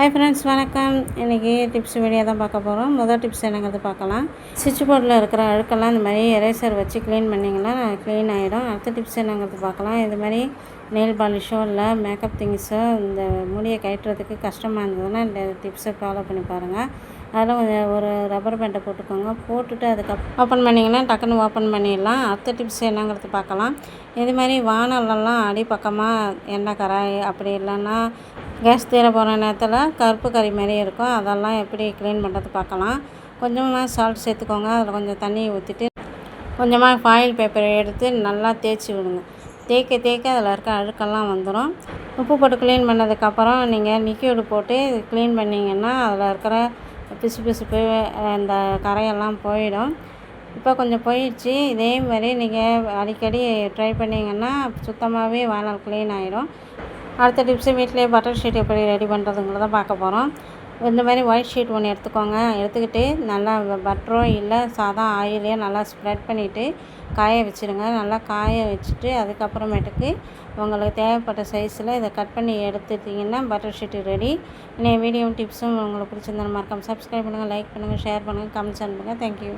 Hi friends வணக்கம். இன்றைக்கி tips video தான் பார்க்க போகிறோம் முதல் டிப்ஸ் என்னங்கிறது பார்க்கலாம். சுவிட்ச் போர்டில் இருக்கிற அழுக்கெல்லாம் இந்த மாதிரி எரேசர் வச்சு க்ளீன் பண்ணிங்கன்னா க்ளீன் ஆகிடும் அடுத்த டிப்ஸ் என்னங்கிறது பார்க்கலாம். இது மாதிரி நெயில் பாலிஷோ இல்லை மேக்கப் திங்ஸோ இந்த முடியை கட்டுறதுக்கு கஷ்டமாக இருந்ததுன்னா இந்த டிப்ஸை ஃபாலோ பண்ணி பாருங்கள் அதில் கொஞ்சம் ஒரு ரப்பர் பேண்டை போட்டுக்கோங்க. போட்டுட்டு அதுக்கப் ஓப்பன் பண்ணிங்கன்னா டக்குன்னு ஓப்பன் பண்ணிடலாம். அடுத்த டிப்ஸ் என்னங்கிறது பார்க்கலாம். இது மாதிரி வானலெல்லாம் அடிப்பக்கமாக எண்ணெய் கராய் அப்படி இல்லைன்னா கேஸ் தீர போகிற நேரத்தில் கருப்பு கறி மாதிரி இருக்கும். அதெல்லாம் எப்படி க்ளீன் பண்ணுறது பார்க்கலாம். கொஞ்சமாக சால்ட் சேர்த்துக்கோங்க. அதில் கொஞ்சம் தண்ணியை ஊற்றிட்டு கொஞ்சமாக ஃபாயில் பேப்பரை எடுத்து நல்லா தேய்ச்சி விடுங்க. தேய்க்க தேய்க்க அதில் இருக்க அழுக்கெல்லாம் வந்துடும் உப்பு போட்டு க்ளீன் பண்ணதுக்கப்புறம் நீங்கள் லிக்யூடு போட்டு க்ளீன் பண்ணிங்கன்னா அதில் இருக்கிற பிசு பிசுப்பு அந்த கரையெல்லாம் போயிடும். இப்போ கொஞ்சம் போயிடுச்சு. இதே மாதிரி நீங்கள் அடிக்கடி ட்ரை பண்ணிங்கன்னா சுத்தமாகவே வானல் க்ளீன் ஆகிடும் அடுத்த டிப்ஸு வீட்டிலே பட்டர் ஷீட் எப்படி ரெடி பண்ணுறதுங்கிறத பார்க்க போகிறோம் இந்த மாதிரி ஒயிட் ஷீட் ஒன்று எடுத்துக்கோங்க. எடுத்துக்கிட்டு நல்லா பட்டரோ இல்லை சாதா ஆயிலையோ நல்லா ஸ்ப்ரெட் பண்ணிவிட்டு காய வச்சுருங்க. நல்லா காய வச்சுட்டு அதுக்கப்புறமேட்டுக்கு உங்களுக்கு தேவைப்பட்ட சைஸில் இதை கட் பண்ணி எடுத்துட்டிங்கன்னா பட்டர் ஷீட்டு ரெடி இன்னைய வீடியோ டிப்ஸும் உங்களுக்கு பிடிச்சிருந்தா மறக்காமல் சப்ஸ்கிரைப் பண்ணுங்கள் லைக் பண்ணுங்கள் ஷேர் பண்ணுங்கள் கமெண்ட்ஸ் அனுப்புங்க தேங்க்யூ